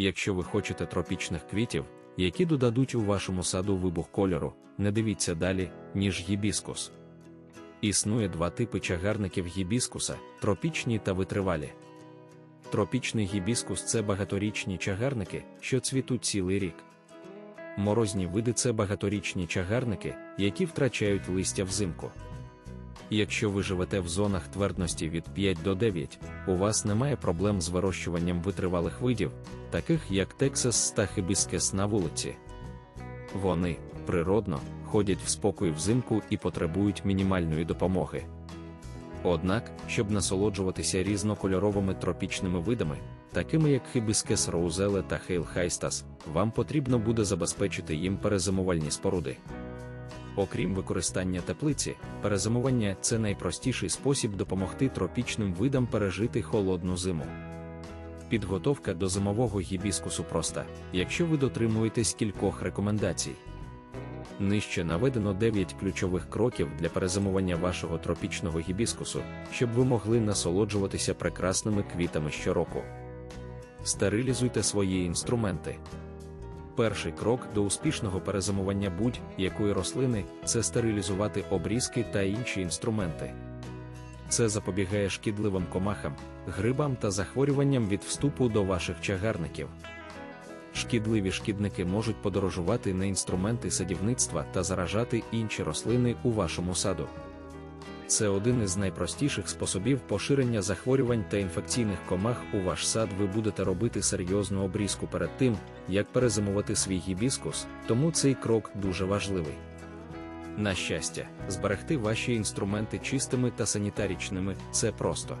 Якщо ви хочете тропічних квітів, які додадуть у вашому саду вибух кольору, не дивіться далі, ніж гібіскус. Існує два типи чагарників гібіскуса тропічні та витривалі. Тропічний гібіскус це багаторічні чагарники, що цвітуть цілий рік. Морозні види це багаторічні чагарники, які втрачають листя взимку. Якщо ви живете в зонах твердності від 5 до 9, у вас немає проблем з вирощуванням витривалих видів, таких як Тексас та Хибіскес на вулиці. Вони, природно, ходять в спокій взимку і потребують мінімальної допомоги. Однак, щоб насолоджуватися різнокольоровими тропічними видами, такими як Хибіскес роузеле та Хейл Хайстас, вам потрібно буде забезпечити їм перезимувальні споруди. Окрім використання теплиці, перезимування це найпростіший спосіб допомогти тропічним видам пережити холодну зиму. Підготовка до зимового гібіскусу проста, якщо ви дотримуєтесь кількох рекомендацій. Нижче наведено 9 ключових кроків для перезимування вашого тропічного гібіскусу, щоб ви могли насолоджуватися прекрасними квітами щороку. Стерилізуйте свої інструменти. Перший крок до успішного перезимування будь-якої рослини це стерилізувати обрізки та інші інструменти. Це запобігає шкідливим комахам, грибам та захворюванням від вступу до ваших чагарників. Шкідливі шкідники можуть подорожувати на інструменти садівництва та заражати інші рослини у вашому саду. Це один із найпростіших способів поширення захворювань та інфекційних комах у ваш сад. Ви будете робити серйозну обрізку перед тим, як перезимувати свій гібіскус, тому цей крок дуже важливий. На щастя, зберегти ваші інструменти чистими та санітарічними це просто.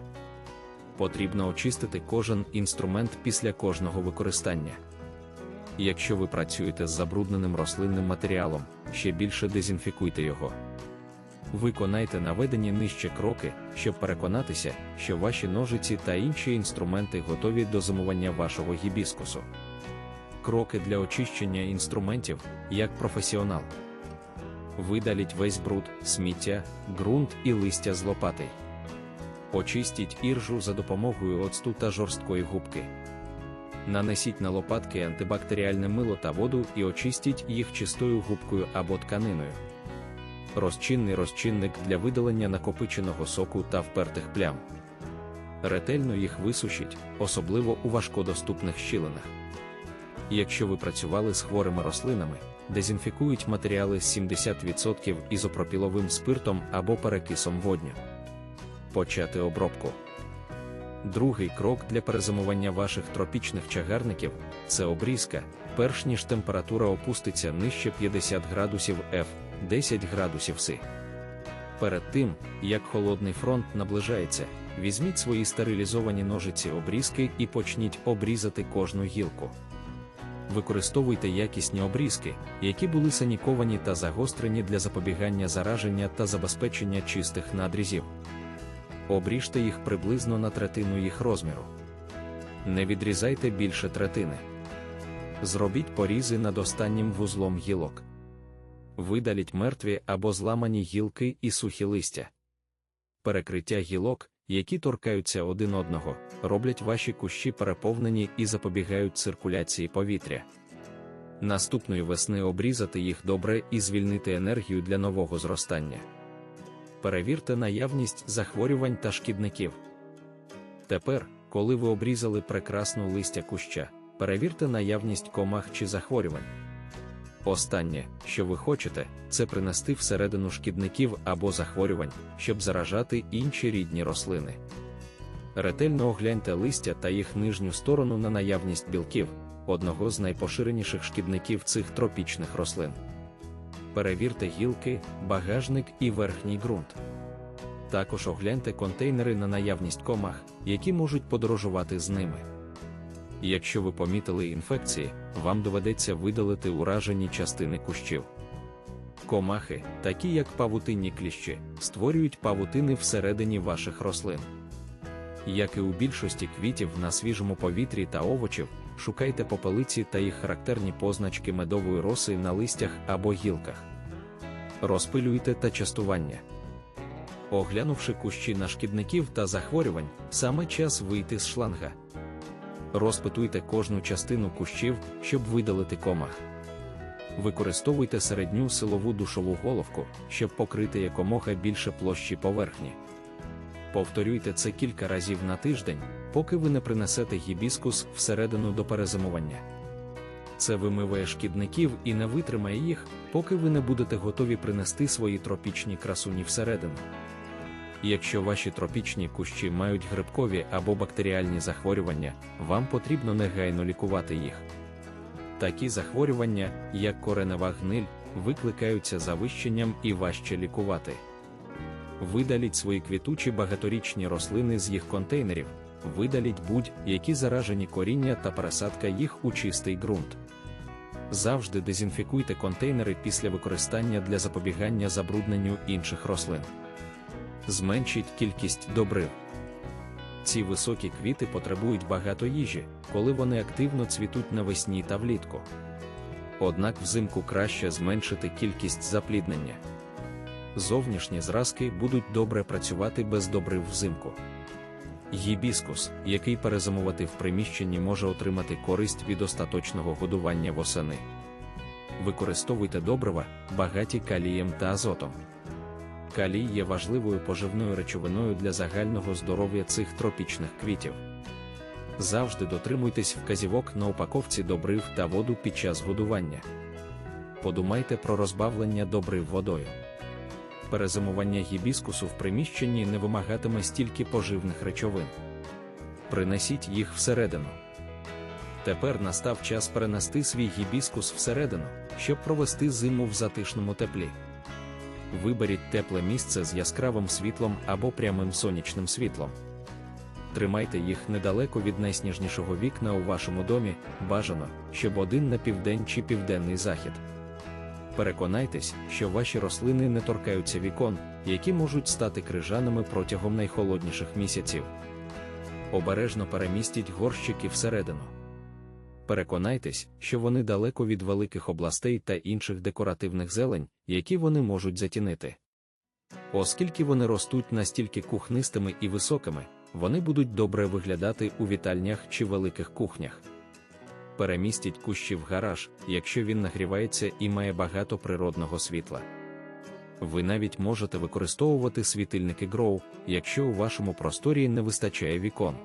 Потрібно очистити кожен інструмент після кожного використання. Якщо ви працюєте з забрудненим рослинним матеріалом, ще більше дезінфікуйте його. Виконайте наведені нижче кроки, щоб переконатися, що ваші ножиці та інші інструменти готові до зимування вашого гібіскусу. Кроки для очищення інструментів як професіонал. Видаліть весь бруд, сміття, ґрунт і листя з лопати. Очистіть іржу за допомогою оцту та жорсткої губки. Нанесіть на лопатки антибактеріальне мило та воду і очистіть їх чистою губкою або тканиною. Розчинний розчинник для видалення накопиченого соку та впертих плям. Ретельно їх висушіть, особливо у важкодоступних щілинах. Якщо ви працювали з хворими рослинами, дезінфікують матеріали з 70% ізопропіловим спиртом або перекисом водню. Почати обробку. Другий крок для перезимування ваших тропічних чагарників це обрізка, перш ніж температура опуститься нижче 50 градусів F, 10 градусів С. Перед тим, як холодний фронт наближається, візьміть свої стерилізовані ножиці обрізки і почніть обрізати кожну гілку. Використовуйте якісні обрізки, які були саніковані та загострені для запобігання зараження та забезпечення чистих надрізів. Обріжте їх приблизно на третину їх розміру. Не відрізайте більше третини. Зробіть порізи над останнім вузлом гілок. Видаліть мертві або зламані гілки і сухі листя. Перекриття гілок, які торкаються один одного, роблять ваші кущі переповнені і запобігають циркуляції повітря. Наступної весни обрізати їх добре і звільнити енергію для нового зростання. Перевірте наявність захворювань та шкідників. Тепер, коли ви обрізали прекрасну листя куща, перевірте наявність комах чи захворювань. Останнє, що ви хочете, це принести всередину шкідників або захворювань, щоб заражати інші рідні рослини. Ретельно огляньте листя та їх нижню сторону на наявність білків, одного з найпоширеніших шкідників цих тропічних рослин. Перевірте гілки, багажник і верхній ґрунт. Також огляньте контейнери на наявність комах, які можуть подорожувати з ними. Якщо ви помітили інфекції, вам доведеться видалити уражені частини кущів. Комахи, такі як павутинні кліщі, створюють павутини всередині ваших рослин. Як і у більшості квітів на свіжому повітрі та овочів, шукайте попелиці та їх характерні позначки медової роси на листях або гілках. Розпилюйте та частування. Оглянувши кущі на шкідників та захворювань, саме час вийти з шланга. Розпитуйте кожну частину кущів, щоб видалити комах. Використовуйте середню силову душову головку, щоб покрити якомога більше площі поверхні. Повторюйте це кілька разів на тиждень, поки ви не принесете гібіскус всередину до перезимування. Це вимиває шкідників і не витримає їх, поки ви не будете готові принести свої тропічні красуні всередину. Якщо ваші тропічні кущі мають грибкові або бактеріальні захворювання, вам потрібно негайно лікувати їх. Такі захворювання, як коренева гниль, викликаються завищенням і важче лікувати. Видаліть свої квітучі багаторічні рослини з їх контейнерів, видаліть будь-які заражені коріння та пересадка їх у чистий ґрунт. Завжди дезінфікуйте контейнери після використання для запобігання забрудненню інших рослин. Зменшіть кількість добрив. Ці високі квіти потребують багато їжі, коли вони активно цвітуть навесні та влітку. Однак взимку краще зменшити кількість запліднення. Зовнішні зразки будуть добре працювати без добрив взимку. Гібіскус, який перезимувати в приміщенні може отримати користь від остаточного годування восени. Використовуйте добрива, багаті калієм та азотом. Калій є важливою поживною речовиною для загального здоров'я цих тропічних квітів. Завжди дотримуйтесь вказівок на упаковці добрив та воду під час годування. Подумайте про розбавлення добрив водою. Перезимування гібіскусу в приміщенні не вимагатиме стільки поживних речовин. Принесіть їх всередину. Тепер настав час перенести свій гібіскус всередину, щоб провести зиму в затишному теплі. Виберіть тепле місце з яскравим світлом або прямим сонячним світлом. Тримайте їх недалеко від найсніжнішого вікна у вашому домі, бажано, щоб один на південь чи південний захід. Переконайтесь, що ваші рослини не торкаються вікон, які можуть стати крижаними протягом найхолодніших місяців. Обережно перемістіть горщики всередину. Переконайтесь, що вони далеко від великих областей та інших декоративних зелень, які вони можуть затінити. Оскільки вони ростуть настільки кухнистими і високими, вони будуть добре виглядати у вітальнях чи великих кухнях. Перемістіть кущі в гараж, якщо він нагрівається і має багато природного світла. Ви навіть можете використовувати світильники Grow, якщо у вашому просторі не вистачає вікон.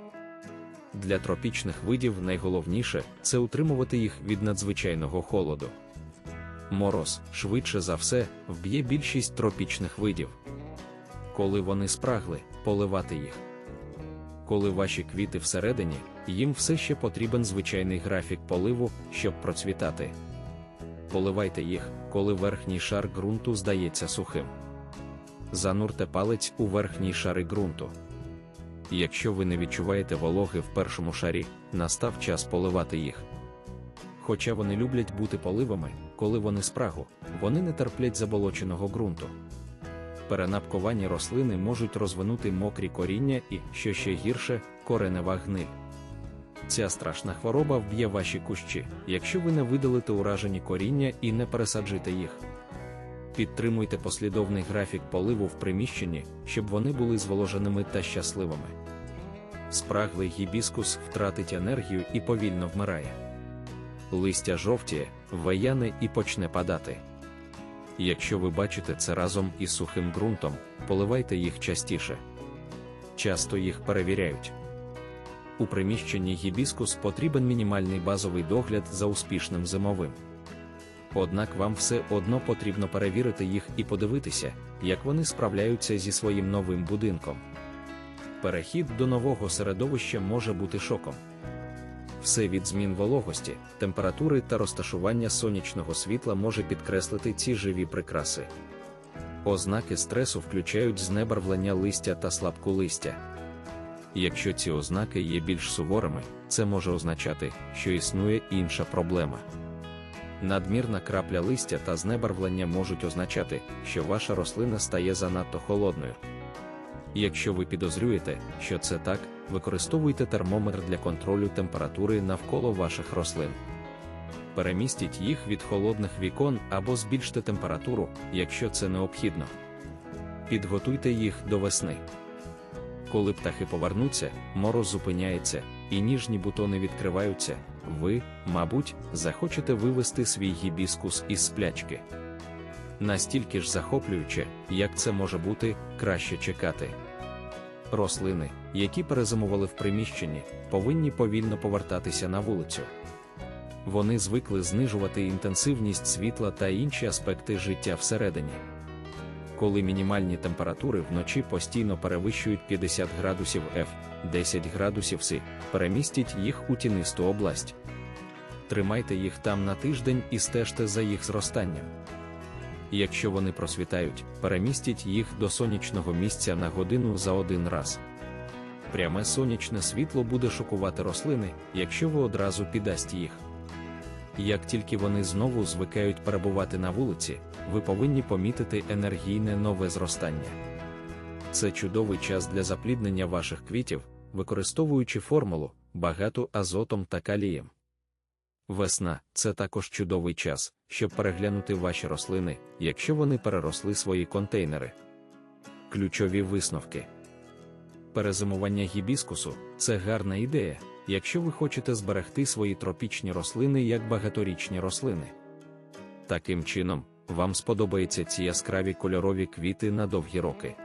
Для тропічних видів найголовніше це утримувати їх від надзвичайного холоду. Мороз, швидше за все, вб'є більшість тропічних видів. Коли вони спрагли, поливати їх. Коли ваші квіти всередині, їм все ще потрібен звичайний графік поливу, щоб процвітати. Поливайте їх, коли верхній шар ґрунту здається сухим. Занурте палець у верхній шари ґрунту. Якщо ви не відчуваєте вологи в першому шарі, настав час поливати їх. Хоча вони люблять бути поливами, коли вони спрагу, вони не терплять заболоченого ґрунту. Перенапковані рослини можуть розвинути мокрі коріння і, що ще гірше, коренева гниль. Ця страшна хвороба вб'є ваші кущі, якщо ви не видалите уражені коріння і не пересаджите їх. Підтримуйте послідовний графік поливу в приміщенні, щоб вони були зволоженими та щасливими. Спраглий гібіскус втратить енергію і повільно вмирає. Листя жовтіє, веяне і почне падати. Якщо ви бачите це разом із сухим ґрунтом, поливайте їх частіше. Часто їх перевіряють. У приміщенні гібіскус потрібен мінімальний базовий догляд за успішним зимовим. Однак вам все одно потрібно перевірити їх і подивитися, як вони справляються зі своїм новим будинком. Перехід до нового середовища може бути шоком. Все від змін вологості, температури та розташування сонячного світла може підкреслити ці живі прикраси. Ознаки стресу включають знебарвлення листя та слабку листя. Якщо ці ознаки є більш суворими, це може означати, що існує інша проблема. Надмірна крапля листя та знебарвлення можуть означати, що ваша рослина стає занадто холодною. Якщо ви підозрюєте, що це так, використовуйте термометр для контролю температури навколо ваших рослин. Перемістіть їх від холодних вікон або збільште температуру, якщо це необхідно. Підготуйте їх до весни. Коли птахи повернуться, мороз зупиняється, і ніжні бутони відкриваються, ви, мабуть, захочете вивести свій гібіскус із сплячки. Настільки ж захоплююче, як це може бути, краще чекати. Рослини, які перезимували в приміщенні, повинні повільно повертатися на вулицю. Вони звикли знижувати інтенсивність світла та інші аспекти життя всередині. Коли мінімальні температури вночі постійно перевищують 50 градусів F, 10 градусів С, перемістіть їх у тінисту область. Тримайте їх там на тиждень і стежте за їх зростанням. Якщо вони просвітають, перемістіть їх до сонячного місця на годину за один раз. Пряме сонячне світло буде шокувати рослини, якщо ви одразу піддасть їх. Як тільки вони знову звикають перебувати на вулиці, ви повинні помітити енергійне нове зростання. Це чудовий час для запліднення ваших квітів, використовуючи формулу багато азотом та калієм. Весна це також чудовий час, щоб переглянути ваші рослини, якщо вони переросли свої контейнери. Ключові висновки. Перезимування гібіскусу це гарна ідея, якщо ви хочете зберегти свої тропічні рослини як багаторічні рослини. Таким чином, вам сподобаються ці яскраві кольорові квіти на довгі роки.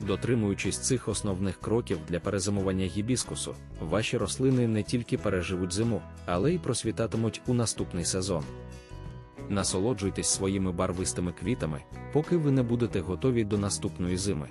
Дотримуючись цих основних кроків для перезимування гібіскусу, ваші рослини не тільки переживуть зиму, але й просвітатимуть у наступний сезон. Насолоджуйтесь своїми барвистими квітами, поки ви не будете готові до наступної зими.